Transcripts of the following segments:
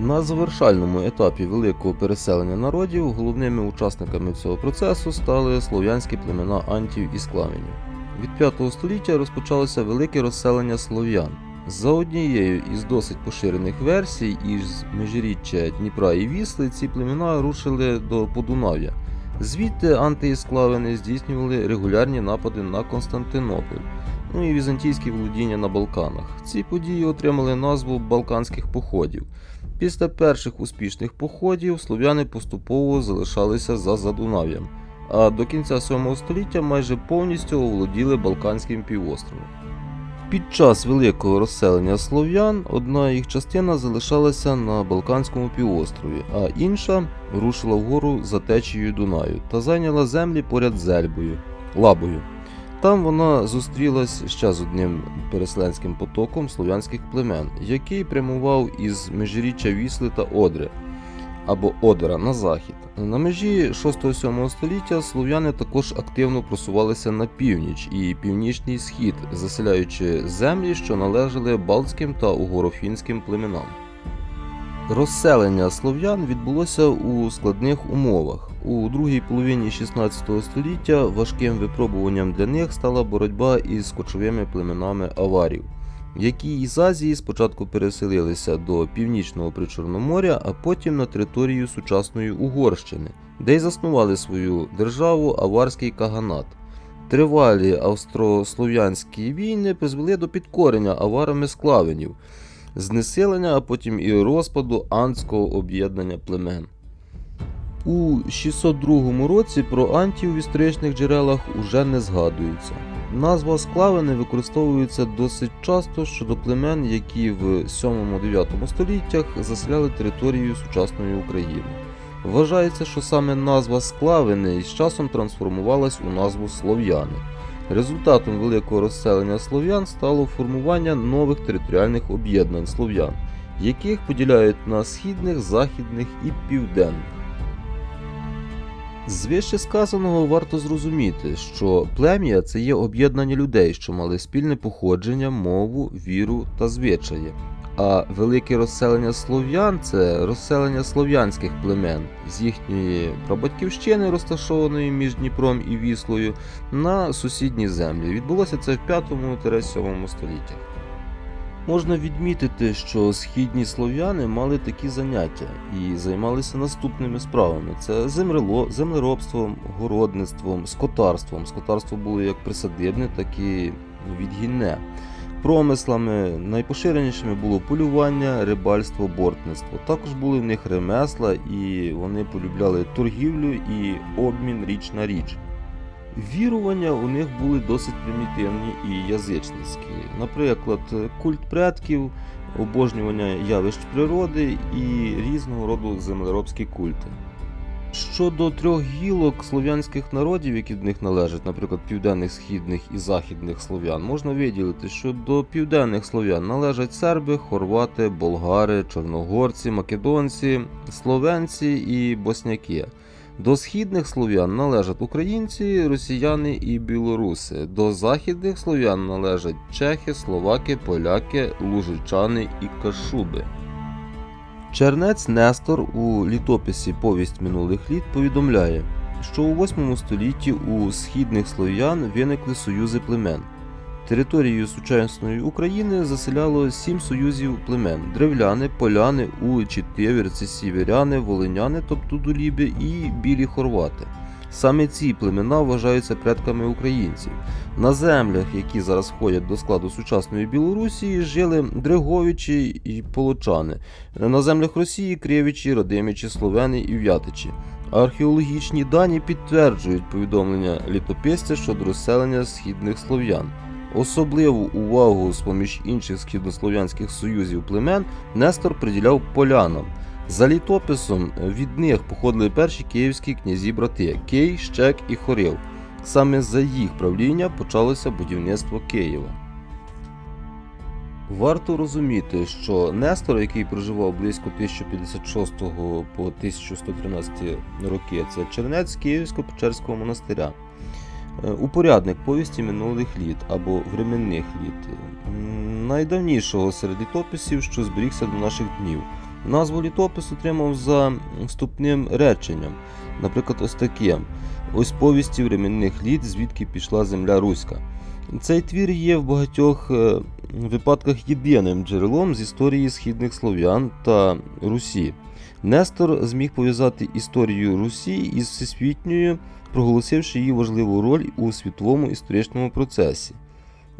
На завершальному етапі великого переселення народів головними учасниками цього процесу стали слов'янські племена антів і склавенів. Від 5 століття розпочалося велике розселення слов'ян. За однією із досить поширених версій, із межиріччя Дніпра і Вісли ці племена рушили до Подунав'я. Звідти анти і здійснювали регулярні напади на Константинополь, ну і візантійські володіння на Балканах. Ці події отримали назву Балканських походів. Після перших успішних походів слов'яни поступово залишалися за Задунав'ям, а до кінця 7 століття майже повністю оволоділи Балканським півостровом. Під час великого розселення слов'ян одна їх частина залишалася на Балканському півострові, а інша рушила вгору за течією Дунаю та зайняла землі поряд з Ельбою Лабою. Там вона зустрілась ще з одним переселенським потоком слов'янських племен, який прямував із межиріччя Вісли та Одри або Одера на захід. На межі 6-7 століття слов'яни також активно просувалися на північ і північний схід, заселяючи землі, що належали балтським та угорофінським племенам. Розселення слов'ян відбулося у складних умовах. У другій половині 16 століття важким випробуванням для них стала боротьба із кочовими племенами аварів, які із Азії спочатку переселилися до північного причорноморя, а потім на територію сучасної Угорщини, де й заснували свою державу Аварський Каганат. Тривалі австрослов'янські війни призвели до підкорення аварами склавенів, знесилення, а потім і розпаду антського об'єднання племен. У 602 році про антів в історичних джерелах уже не згадується. Назва склавини використовується досить часто щодо племен, які в 7-9 століттях заселяли територію сучасної України. Вважається, що саме назва склавини із часом трансформувалась у назву слов'яни. Результатом великого розселення слов'ян стало формування нових територіальних об'єднань слов'ян, яких поділяють на східних, західних і південних. З вище сказаного варто зрозуміти, що плем'я це є об'єднання людей, що мали спільне походження, мову, віру та звичаї. А велике розселення слов'ян це розселення слов'янських племен з їхньої прабатьківщини, розташованої між Дніпром і Віслою, на сусідні землі. Відбулося це в 5-7 століттях. Можна відмітити, що східні слов'яни мали такі заняття і займалися наступними справами: це землело, землеробством, городництвом, скотарством. Скотарство було як присадибне, так і відгінне. Промислами найпоширенішими було полювання, рибальство, бортництво. Також були в них ремесла, і вони полюбляли торгівлю і обмін річ на річ. Вірування у них були досить примітивні і язичницькі. Наприклад, культ предків, обожнювання явищ природи і різного роду землеробські культи. Щодо трьох гілок слов'янських народів, які до них належать, наприклад, південних, східних і західних слов'ян, можна виділити, що до південних слов'ян належать серби, хорвати, болгари, чорногорці, македонці, словенці і босняки. До східних слов'ян належать українці, росіяни і білоруси. До західних слов'ян належать чехи, словаки, поляки, лужичани і кашуби. Чернець Нестор у літописі Повість минулих літ повідомляє, що у 8 столітті у східних слов'ян виникли союзи племен. Територію сучасної України заселяло сім союзів племен: древляни, поляни, уличі, тивірці, сіверяни, волиняни, тобто дуліби, і білі хорвати. Саме ці племена вважаються предками українців. На землях, які зараз входять до складу сучасної Білорусі, жили Дреговичі і Полочани. На землях Росії Кривичі, Родимичі, Словени і В'ятичі. Археологічні дані підтверджують повідомлення літописця щодо розселення східних слов'ян. Особливу увагу з поміж інших східнослов'янських союзів племен Нестор приділяв полянам. За літописом від них походили перші київські князі брати Кий, Щек і Хорил. Саме за їх правління почалося будівництво Києва. Варто розуміти, що Нестор, який проживав близько 1056 по 1113 роки, це чернець Київсько-Печерського монастиря. Е, Упорядник повісті минулих літ або временних літ, найдавнішого серед літописів, що зберігся до наших днів. Назву літопис отримав за вступним реченням, наприклад, ось таким. Ось повісті временних літ, звідки пішла земля Руська. Цей твір є в багатьох е, випадках єдиним джерелом з історії східних слов'ян та Русі. Нестор зміг пов'язати історію Русі із всесвітньою, проголосивши її важливу роль у світовому історичному процесі.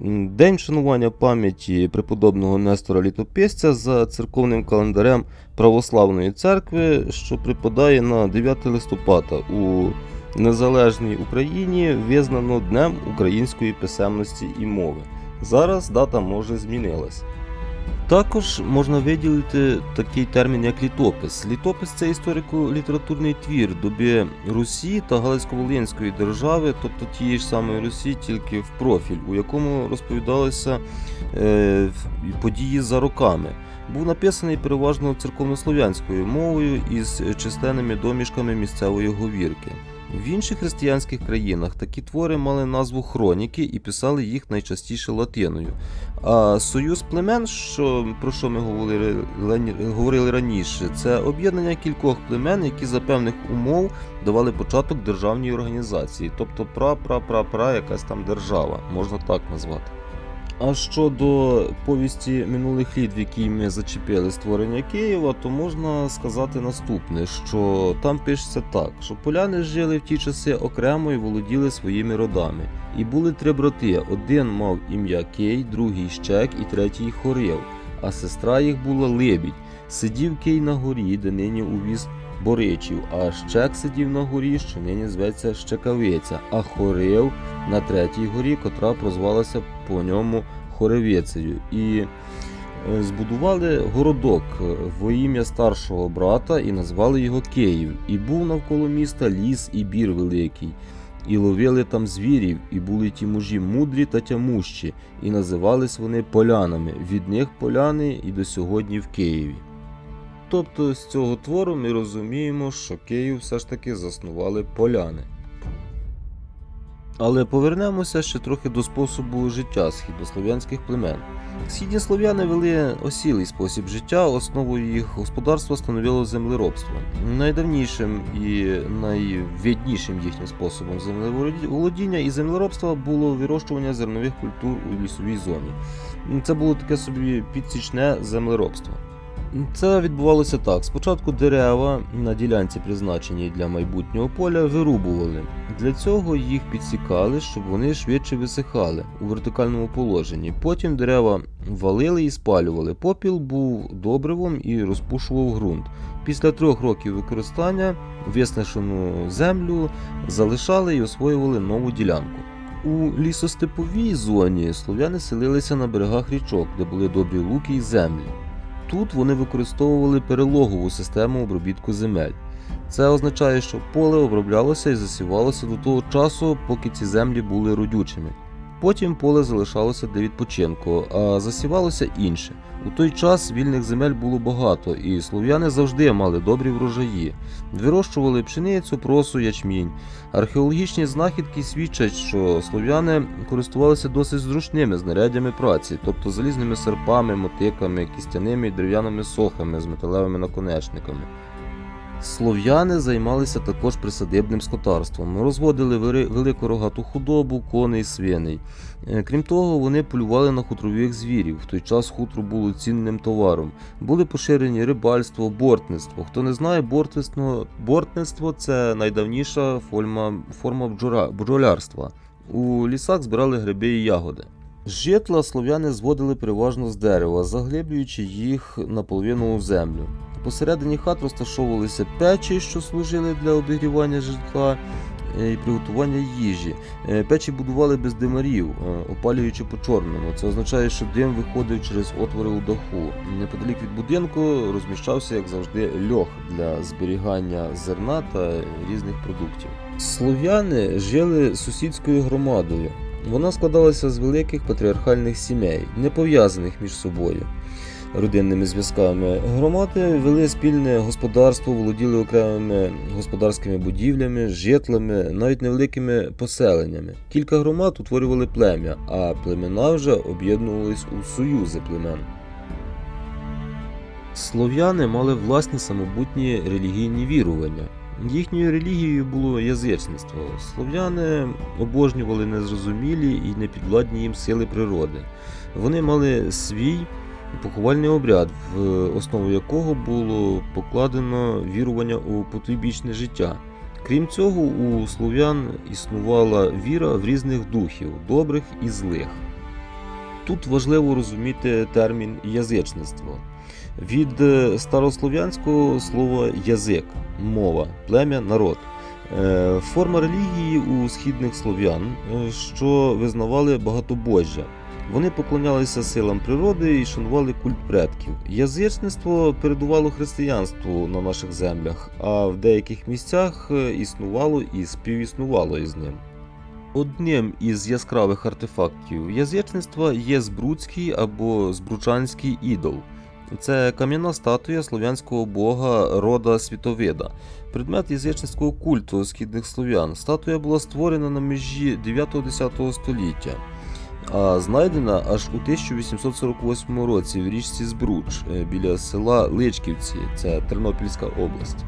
День шанування пам'яті преподобного Нестора Літописця за церковним календарем Православної церкви, що припадає на 9 листопада у незалежній Україні, визнано Днем української писемності і мови. Зараз дата може змінилась. Також можна виділити такий термін, як літопис. Літопис це історико-літературний твір доби Русі та Галицько-Волинської держави, тобто тієї ж самої Русі, тільки в профіль, у якому розповідалися е, події за роками. Був написаний переважно церковнослов'янською мовою із численними домішками місцевої говірки. В інших християнських країнах такі твори мали назву хроніки і писали їх найчастіше латиною. А союз племен, що, про що ми говорили, говорили раніше, це об'єднання кількох племен, які за певних умов давали початок державній організації, тобто пра-пра-пра-пра якась там держава, можна так назвати. А щодо повісті минулих літ, в якій ми зачепили створення Києва, то можна сказати наступне: що там пишеться так, що поляни жили в ті часи окремо і володіли своїми родами. І були три брати: один мав ім'я Кей, другий Щек і третій Хорив, а сестра їх була Лебідь. Сидів Кей на горі, де нині увіз Боричів, а Щек сидів на горі, що нині зветься Щекавиця, а Хорив на третій горі, котра прозвалася по ньому Хоревицею. І е, збудували городок е, во ім'я старшого брата і назвали його Київ. І був навколо міста ліс і бір великий. І ловили там звірів, і були ті мужі мудрі та тямущі, і називались вони полянами. Від них поляни і до сьогодні в Києві. Тобто з цього твору ми розуміємо, що Київ все ж таки заснували поляни. Але повернемося ще трохи до способу життя східнослов'янських племен. Східні слов'яни вели осілий спосіб життя, основою їх господарства становило землеробство. Найдавнішим і найвіднішим їхнім способом землеволодіння і землеробства було вирощування зернових культур у лісовій зоні. Це було таке собі підсічне землеробство. Це відбувалося так: спочатку дерева на ділянці, призначеній для майбутнього поля, вирубували. Для цього їх підсікали, щоб вони швидше висихали у вертикальному положенні. Потім дерева валили і спалювали. Попіл був добривом і розпушував ґрунт. Після трьох років використання виснажену землю залишали і освоювали нову ділянку. У лісостеповій зоні слов'яни селилися на берегах річок, де були добрі луки і землі. Тут вони використовували перелогову систему обробітку земель. Це означає, що поле оброблялося і засівалося до того часу, поки ці землі були родючими. Потім поле залишалося для відпочинку, а засівалося інше. У той час вільних земель було багато, і слов'яни завжди мали добрі врожаї. Вирощували пшеницю, просу, ячмінь. Археологічні знахідки свідчать, що слов'яни користувалися досить зручними знаряддями праці, тобто залізними серпами, мотиками, кістяними і дерев'яними сохами з металевими наконечниками. Слов'яни займалися також присадибним скотарством, розводили велику рогату худобу, коней, свиней. Е, Крім того, вони полювали на хутрових звірів. В той час хутро було цінним товаром. Були поширені рибальство, бортництво. Хто не знає, бортництво, бортництво це найдавніша форма, форма бджора- бджолярства. У лісах збирали гриби і ягоди. Житла слов'яни зводили переважно з дерева, заглиблюючи їх наполовину у землю. Посередині хат розташовувалися печі, що служили для обігрівання житла е, і приготування їжі. Е, Печі будували без димарів, е, опалюючи по чорному. Це означає, що дим виходив через отвори у даху. Неподалік від будинку розміщався, як завжди, льох для зберігання зерна та різних продуктів. Слов'яни жили сусідською громадою. Вона складалася з великих патріархальних сімей, не пов'язаних між собою родинними зв'язками. Громади вели спільне господарство, володіли окремими господарськими будівлями, житлами, навіть невеликими поселеннями. Кілька громад утворювали плем'я, а племена вже об'єднувались у союзи племен. Слов'яни мали власні самобутні релігійні вірування. Їхньою релігією було язичництво. Слов'яни обожнювали незрозумілі і непідвладні їм сили природи. Вони мали свій поховальний обряд, в основу якого було покладено вірування у потойбічне життя. Крім цього, у слов'ян існувала віра в різних духів, добрих і злих. Тут важливо розуміти термін язичництво. Від е, старослов'янського слова язик, мова, плем'я, народ. Е, Форма релігії у східних слов'ян, е, що визнавали багатобожжя. Вони поклонялися силам природи і шанували культ предків. Язичництво передувало християнству на наших землях, а в деяких місцях е, існувало і співіснувало із ним. Одним із яскравих артефактів язичництва є збруцький або збручанський ідол. Це кам'яна статуя слов'янського бога рода Світовида, предмет язичницького культу східних слов'ян. Статуя була створена на межі 9-10 століття, а знайдена аж у 1848 році в річці Збруч е, біля села Личківці, це Тернопільська область.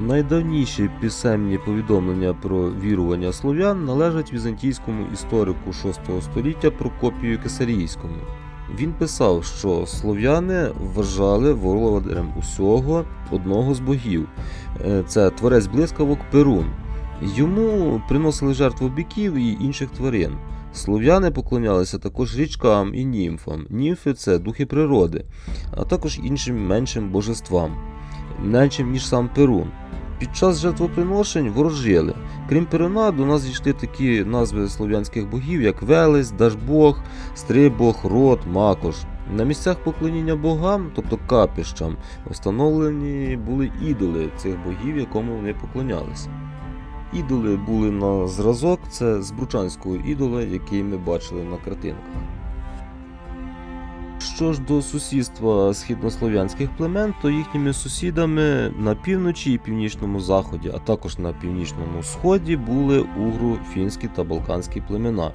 Найдавніші писемні повідомлення про вірування слов'ян належать візантійському історику VI століття Прокопію Кесарійському. Він писав, що слов'яни вважали володарем усього одного з богів. Е, Це творець блискавок Перун. Йому приносили жертву биків і інших тварин. Слов'яни поклонялися також річкам і німфам. Німфи це духи природи, а також іншим меншим божествам, меншим ніж сам Перун. Під час жертвоприношень ворожили. Крім Перуна, до нас дійшли такі назви слов'янських богів, як Велес, Дажбог, Стрибог, Рот, Макош. На місцях поклоніння богам, тобто капіщам, встановлені були ідоли цих богів, якому вони поклонялися. Ідоли були на зразок, це з бручанського ідола, який ми бачили на картинках. Що ж до сусідства східнослов'янських племен, то їхніми сусідами на півночі і північному заході, а також на північному сході були угру, фінські та балканські племена,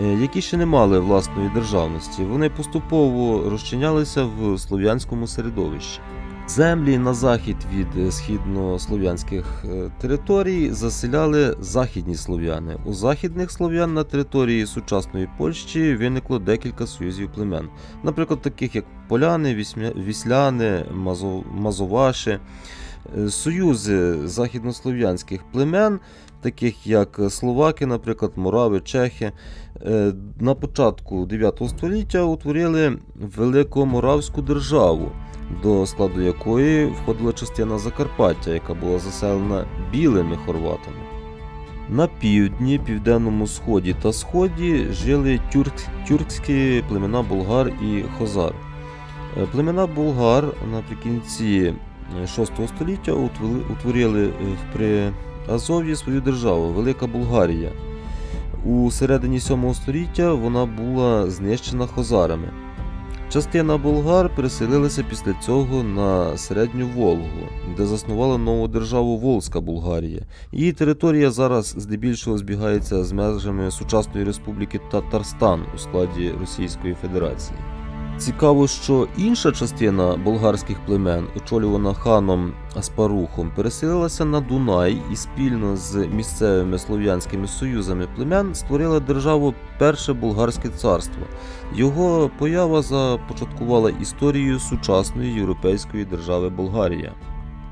е, які ще не мали власної державності. Вони поступово розчинялися в слов'янському середовищі. Землі на захід від е, східнослов'янських е, територій заселяли західні слов'яни. У західних слов'ян на території сучасної Польщі виникло декілька союзів племен, наприклад, таких як поляни, вісляни, мазоваші. Е, Союзи західнослов'янських племен, таких як словаки, наприклад, морави, чехи, на початку 9 століття утворили Великоморавську державу до складу якої входила частина Закарпаття, яка була заселена білими хорватами. На півдні, південному сході та сході жили тюрк, тюркські племена болгар і хозар. Е, Племена болгар наприкінці VI століття утворили е, Приазов'ї свою державу Велика Болгарія. У середині 7 століття вона була знищена хозарами. Частина болгар переселилася після цього на середню Волгу, де заснувала нову державу Волзька Болгарія. Її територія зараз здебільшого збігається з межами сучасної республіки Татарстан у складі Російської Федерації. Цікаво, що інша частина болгарських племен, очолювана ханом Аспарухом, переселилася на Дунай і спільно з місцевими слов'янськими союзами племен створила державу Перше Болгарське царство. Його поява започаткувала історію сучасної європейської держави Болгарія.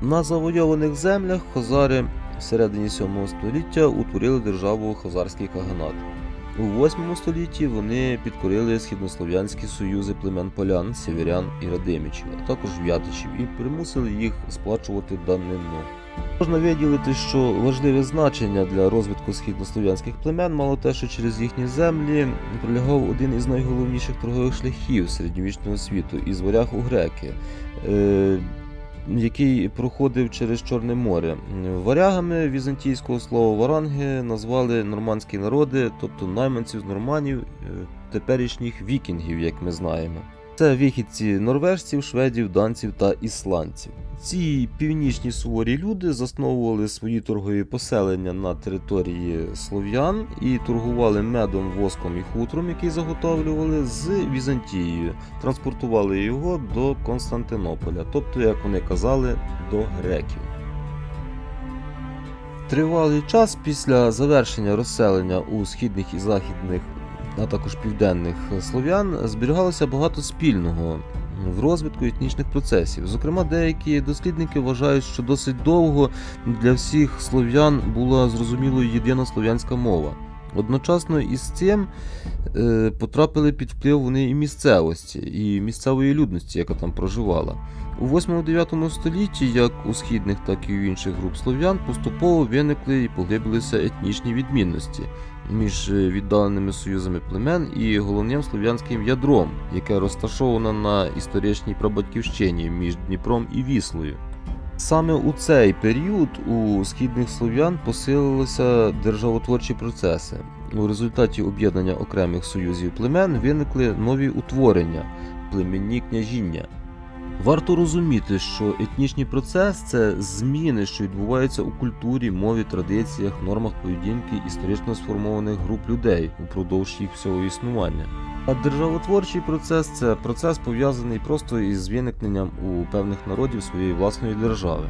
На завойованих землях хозари в середині 7 століття утворили державу Хозарський Каганат. У 8 столітті вони підкорили східнослов'янські союзи племен полян, сєвєрян і радимичів, а також в'ятичів, і примусили їх сплачувати данину. Можна виділити, що важливе значення для розвитку східнослов'янських племен мало те, що через їхні землі пролягав один із найголовніших торгових шляхів середньовічного світу із варяг у греки. Який проходив через Чорне море. Варягами візантійського слова варанги назвали нормандські народи, тобто найманців з норманів, е, теперішніх вікінгів, як ми знаємо. Це вихідці норвежців, шведів, данців та ісландців. Ці північні суворі люди засновували свої торгові поселення на території слов'ян і торгували медом, воском і хутром, який заготовлювали з Візантією, транспортували його до Константинополя, тобто, як вони казали, до греків. Тривалий час після завершення розселення у східних і західних, а також південних слов'ян зберігалося багато спільного в розвитку етнічних процесів. Зокрема, деякі дослідники вважають, що досить довго для всіх слов'ян була зрозумілою єдина слов'янська мова. Одночасно із цим е, потрапили під вплив вони і місцевості, і місцевої людності, яка там проживала. У 8-9 столітті, як у східних, так і у інших груп слов'ян, поступово виникли і поглибилися етнічні відмінності між е, віддаленими союзами племен і головним слов'янським ядром, яке розташоване на історичній прабатьківщині між Дніпром і Віслою. Саме у цей період у східних слов'ян посилилися державотворчі процеси. У результаті об'єднання окремих союзів племен виникли нові утворення племінні княжіння. Варто розуміти, що етнічний процес це зміни, що відбуваються у культурі, мові, традиціях, нормах поведінки історично сформованих груп людей упродовж їх всього існування. А державотворчий процес це процес пов'язаний просто із виникненням у певних народів своєї власної держави.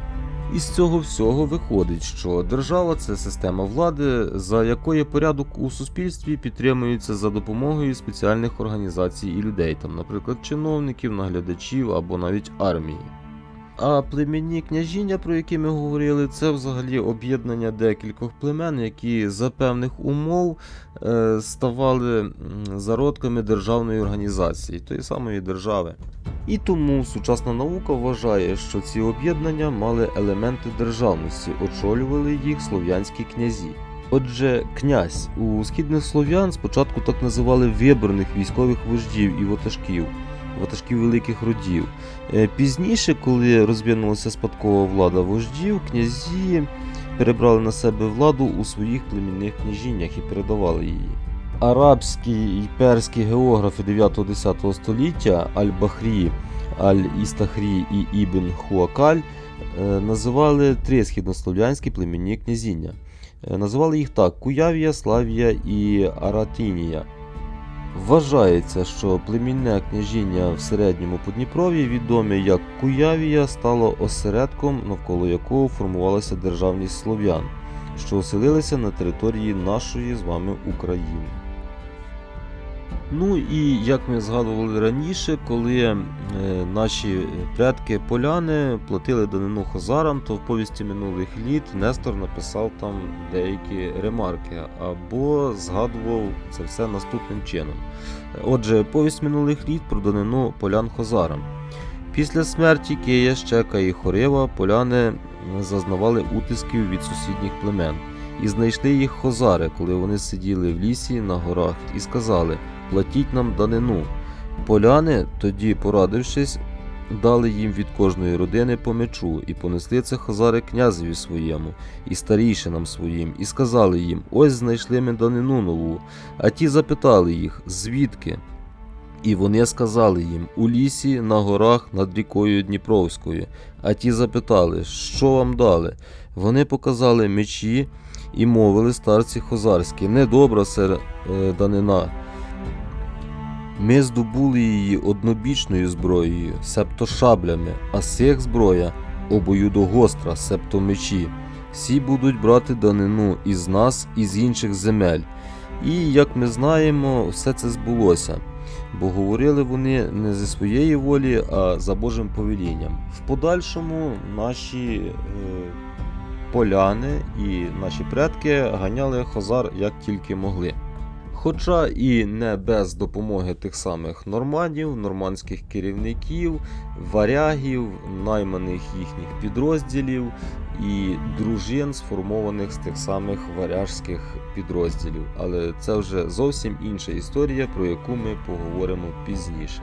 Із цього всього виходить, що держава це система влади, за якої порядок у суспільстві підтримується за допомогою спеціальних організацій і людей, там, наприклад, чиновників, наглядачів або навіть армії. А племінні княжіння, про які ми говорили, це взагалі об'єднання декількох племен, які за певних умов е, ставали зародками державної організації, тої самої держави. І тому сучасна наука вважає, що ці об'єднання мали елементи державності, очолювали їх слов'янські князі. Отже, князь у східних слов'ян спочатку так називали виборних військових вождів і ватажків, ватажків великих родів. Е, Пізніше, коли розвинулася спадкова влада вождів, князі перебрали на себе владу у своїх племінних княжіннях і передавали її. Арабські і перські географи 9-10 століття Аль-Бахрі, Аль-Істахрі і Ібн Хуакаль е, називали три східнослов'янські племінні князіння. Е, Називали їх так: Куявія, Славія і Аратинія. Вважається, що племінне княжіння в середньому Подніпров'ї, відоме як Куявія, стало осередком, навколо якого формувалася державність слов'ян, що оселилися на території нашої з вами України. Ну і як ми згадували раніше, коли е, наші предки поляни платили данину хозарам, то в повісті минулих літ Нестор написав там деякі ремарки або згадував це все наступним чином. Отже, повість минулих літ про данину полян хозарам. Після смерті Кия, Щека і Хорива поляни зазнавали утисків від сусідніх племен і знайшли їх хозари, коли вони сиділи в лісі на горах, і сказали: платіть нам данину. Поляни, тоді порадившись, дали їм від кожної родини по мечу, і понесли це хазари князеві своєму, і старійшинам своїм, і сказали їм: Ось знайшли ми данину нову. А ті запитали їх, звідки? І вони сказали їм у лісі, на горах над рікою Дніпровською. А ті запитали, що вам дали? Вони показали мечі і мовили старці хозарські, недобра сер е, данина. Ми здобули її однобічною зброєю, себто шаблями, а сих зброя обоюдогостра, себто мечі. Всі будуть брати данину із нас і з інших земель. І, як ми знаємо, все це збулося, бо говорили вони не зі своєї волі, а за Божим повелінням. В подальшому наші е, поляни і наші предки ганяли хозар як тільки могли. Хоча і не без допомоги тих самих норманів, нормандських керівників, варягів, найманих їхніх підрозділів і дружин, сформованих з тих самих варяжських підрозділів. Але це вже зовсім інша історія, про яку ми поговоримо пізніше.